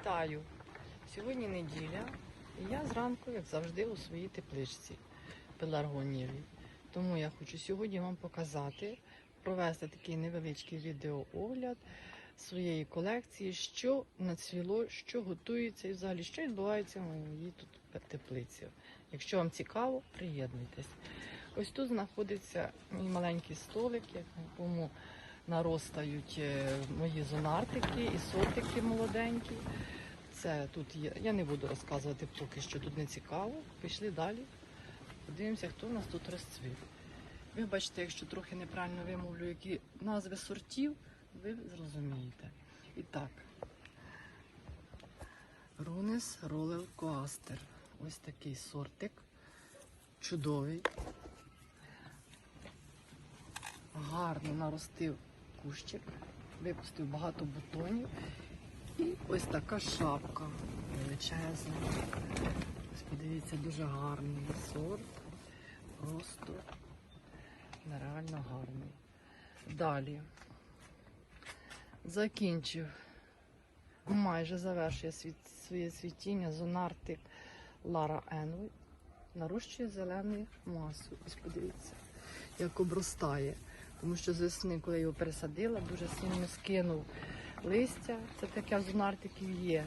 Вітаю! Сьогодні неділя, і я зранку, як завжди, у своїй тепличці пеларгонієвій. Тому я хочу сьогодні вам показати, провести такий невеличкий відеоогляд своєї колекції, що нацвіло, що готується і взагалі що відбувається у моїй тут теплиці. Якщо вам цікаво, приєднуйтесь. Ось тут знаходиться мій маленький столик, якому наростають е, мої зонартики і сортики молоденькі. Це тут є. Я не буду розказувати поки що тут не цікаво. Пішли далі. Подивимося, хто у нас тут розцвів. Ви бачите, якщо трохи неправильно вимовлю, які назви сортів, ви зрозумієте. І так, Рунес Ролел Коастер. Ось такий сортик. Чудовий. Гарно наростив кущик, випустив багато бутонів. І ось така шапка величезна. Ось подивіться, дуже гарний сорт. Просто нереально гарний. Далі закінчив, майже завершує своє світіння зонартик Лара Енвой. Нарощує зелену масу. Ось подивіться, як обростає. Тому що з весни, коли я його пересадила, дуже сильно скинув листя. Це таке в зонартиків є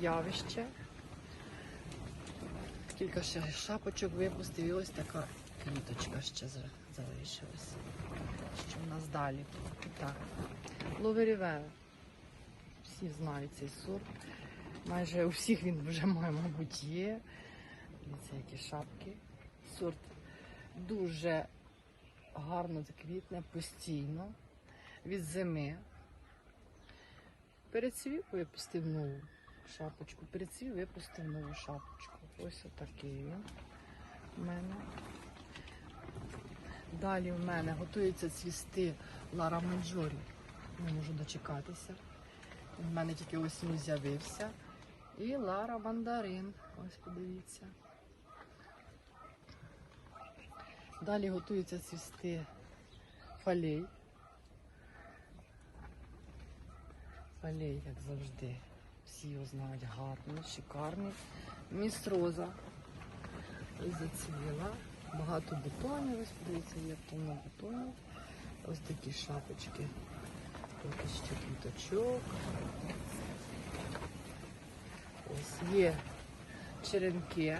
явище. Кілька ще шапочок випустив і ось така квіточка ще за- залишилася. Що в нас далі? Так. Ловерівера. Всі знають цей сорт. Майже у всіх він вже, має, мабуть, є. Дивіться, які шапки. Сорт дуже гарно заквітне постійно від зими. Перецвів випустив нову шапочку. Перецвів випустив нову шапочку. Ось отакий він у мене. Далі в мене готується цвісти Лара Манджорі. Не можу дочекатися. В мене тільки осінь з'явився. І Лара Мандарин. Ось подивіться. Далі готується цвісти фалей. Фалей, як завжди. Всі його знають гарний, шикарний. Міс Роза. Ось зацвіла. Багато бутонів. Ось подивіться, є повно бутонів. Ось такі шапочки. Поки ще квіточок. Ось є черенки.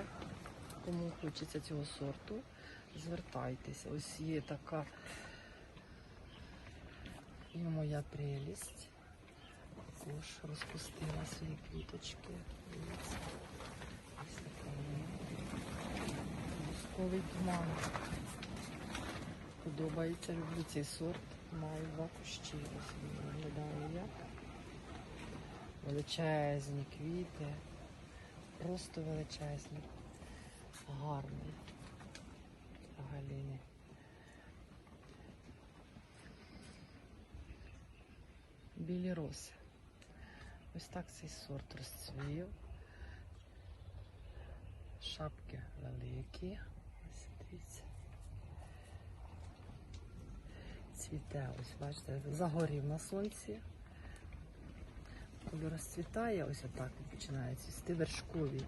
Кому хочеться цього сорту, звертайтеся. Ось є така і моя прелість. Також розпустила свої квіточки. Вона. Туман. Подобається, люблю цей сорт. Маю два кущі. Ось виглядає як. Величезні квіти. Просто величезні. Гарний. Галіни. Білі роси. Ось так цей сорт розцвів. Шапки великі. Ось дивіться. Цвіте, ось бачите, загорів на сонці. Коли розцвітає, ось отак починає цвісти вершкові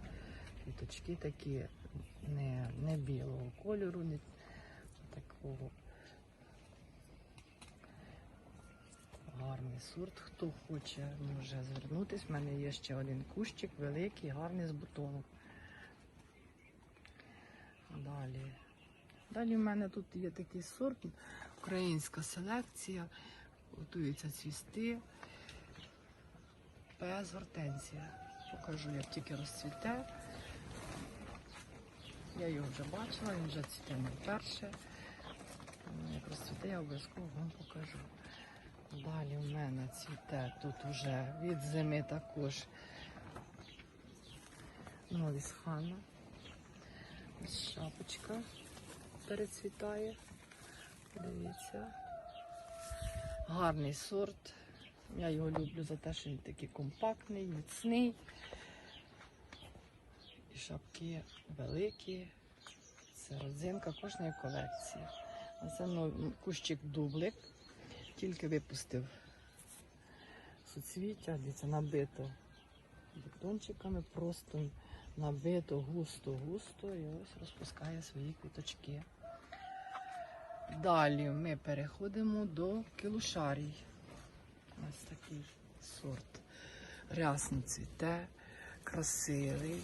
квіточки такі не, не білого кольору, не такого. Гарний сорт. Хто хоче, може звернутися. У мене є ще один кущик великий, гарний з бутоном. Далі. Далі в мене тут є такий сорт, українська селекція, готується цвісти. ПС Гортензія. Покажу, як тільки розцвіте. Я його вже бачила, він вже цвіте не вперше. Ну, Як розцвіте, я обов'язково вам покажу. Далі в мене цвіте тут вже від зими також Новіс Хана. Ось шапочка перецвітає. Дивіться. Гарний сорт. Я його люблю за те, що він такий компактний, міцний. І шапки великі. Це родзинка кожної колекції. А це ну, кущик дублик. Тільки випустив суцвіття, дивіться, набито бутончиками, просто набито густо-густо і ось розпускає свої квіточки. Далі ми переходимо до кілушарій. Ось такий сорт. Рясно цвіте, красивий.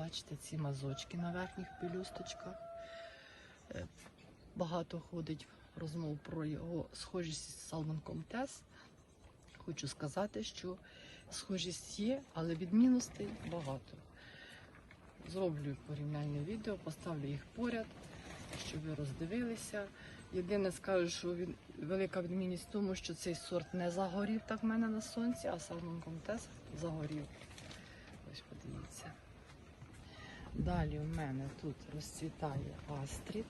Бачите, ці мазочки на верхніх пелюсточках. Е, Багато ходить розмов про його схожість з Салманком Тес. Хочу сказати, що схожість є, але відмінностей багато. Зроблю порівняльне відео, поставлю їх поряд, щоб ви роздивилися. Єдине скажу, що він, велика відмінність в тому, що цей сорт не загорів так в мене на сонці, а Salmon Comtesse загорів. Ось подивіться. Далі в мене тут розцвітає астрід.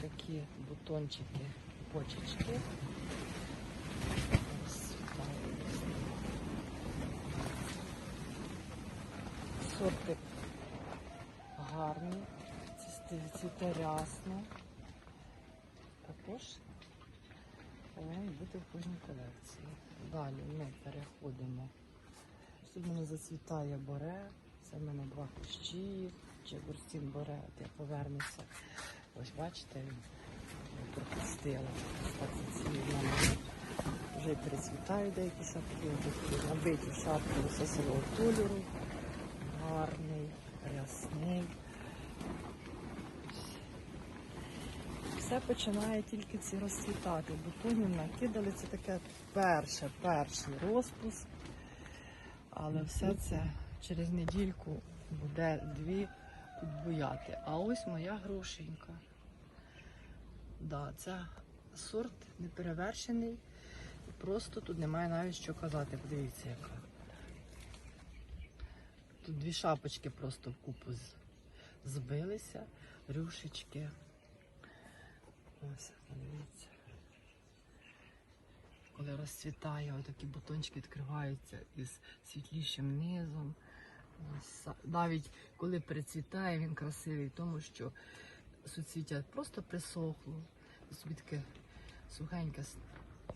Такі бутончики, почечки. Розцвітає. Сорти гарні, ці- цвіте рясно. Також повинен бути в кожній колекції. Далі ми переходимо. Мене зацвітає боре. Це в мене два кущі, чи бурстін боре, от я повернуся. Ось бачите, пропустила. Вже перецвітають деякі шапки, набиті шапки сосового кольору. Гарний, рясний. Все починає тільки ці розцвітати. Бутонів накидали, це таке перше, перший розпуск. Але все це через недільку буде дві буяти. А ось моя грушенька. Да, це сорт неперевершений. Просто тут немає навіть що казати. Подивіться, яка. Тут дві шапочки просто вкупу збилися, рюшечки. Ось, подивіться. Коли розцвітає, отакі бутончики відкриваються із світлішим низом. Навіть коли перецвітає, він красивий, тому що суцвіття просто присохло. Собі таке сухеньке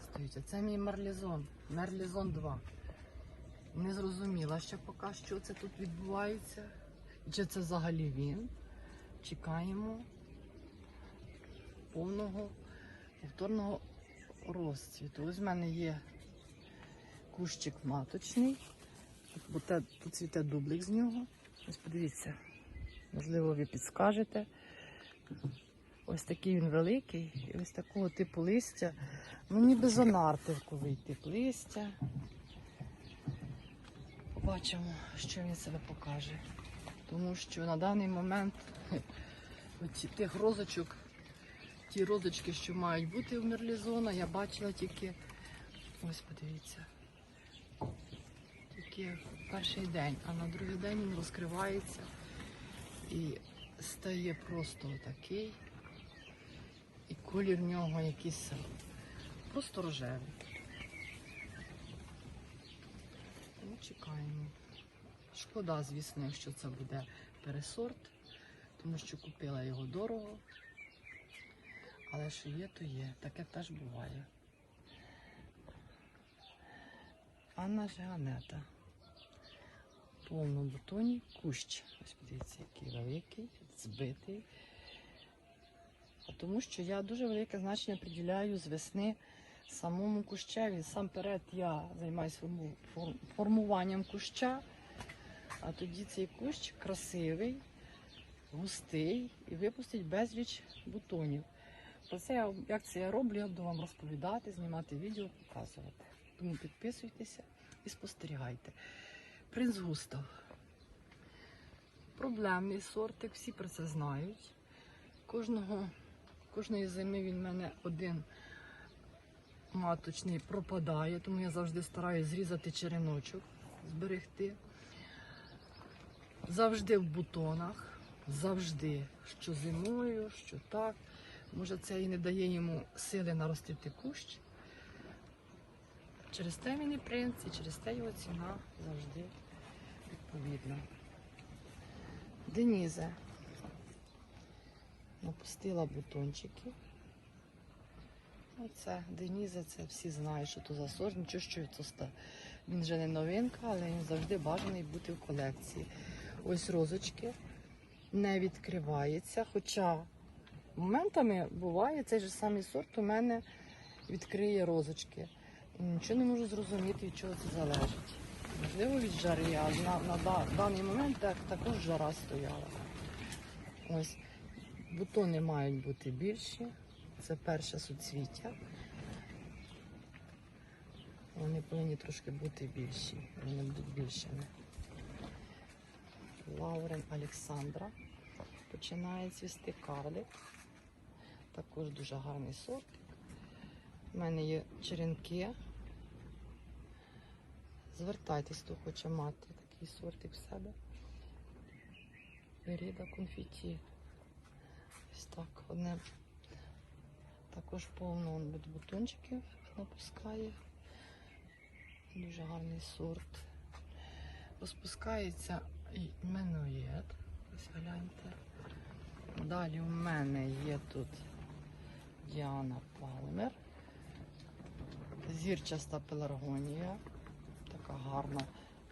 стоїть. А це мій марлізон, мерлізон 2. Не зрозуміла ще поки, що це тут відбувається. Чи це взагалі він. Чекаємо повного повторного розцвіту. Ось в мене є кущик маточний, бо тут цвіте дублик з нього. Ось подивіться, можливо, ви підскажете. Ось такий він великий, і ось такого типу листя. Ну, ніби зонартивковий тип листя. Побачимо, що він себе покаже. Тому що на даний момент оці тих розочок, ті розочки, що мають бути в мерлізона, я бачила тільки, ось подивіться, тільки перший день, а на другий день він розкривається і стає просто отакий. І колір в нього якийсь просто рожевий. Тому чекаємо. Шкода, звісно, якщо це буде пересорт, тому що купила його дорого. Але що є, то є. Таке теж буває. Анна Жиганета. Повно бутоні кущ. Ось подивіться, який великий, збитий. Тому що я дуже велике значення приділяю з весни самому кущеві. Сам перед я займаюся формуванням куща, а тоді цей кущ красивий, густий і випустить безліч бутонів. Про це як це я роблю, я буду вам розповідати, знімати відео, показувати. Тому підписуйтеся і спостерігайте. Принц Густав. Проблемний сортик, всі про це знають. Кожного, кожної зими він в мене один маточний пропадає, тому я завжди стараюся зрізати череночок, зберегти. Завжди в бутонах, завжди, що зимою, що так. Може, це і не дає йому сили наростити кущ. Через те він і принц, і через те його ціна завжди відповідна. Денізе напустила бутончики. Оце Деніза, це всі знають, що то за сорт. Нічого, що це. Він вже не новинка, але він завжди бажаний бути в колекції. Ось розочки не відкривається. Хоча моментами буває цей же самий сорт у мене відкриє розочки. Нічого не можу зрозуміти, від чого це залежить. Від жари, а на, на даний момент так, також жара стояла. Ось бутони мають бути більші. Це перше суцвіття. Вони повинні трошки бути більші. Вони будуть більшими. Лаурен Олександра. Починає цвісти карлик. Також дуже гарний сорт. У мене є черенки. Звертайтесь, хто хоче мати такий сортик в себе. Віріда конфеті. Ось так. Одне також повно від бутончиків напускає. Дуже гарний сорт. Розпускається і менуєт. Ось гляньте. Далі у мене є тут Діана Палмер. Зірчаста пеларгонія. Така гарна,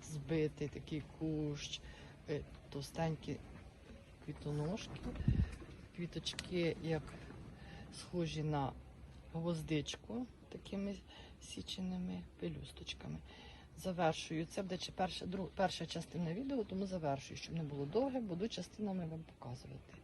збитий такий кущ, е, товстенькі квітоножки. Квіточки як схожі на гвоздичку такими січеними пелюсточками. Завершую. Це буде перша, друг, перша частина відео, тому завершую, щоб не було довге, буду частинами вам показувати.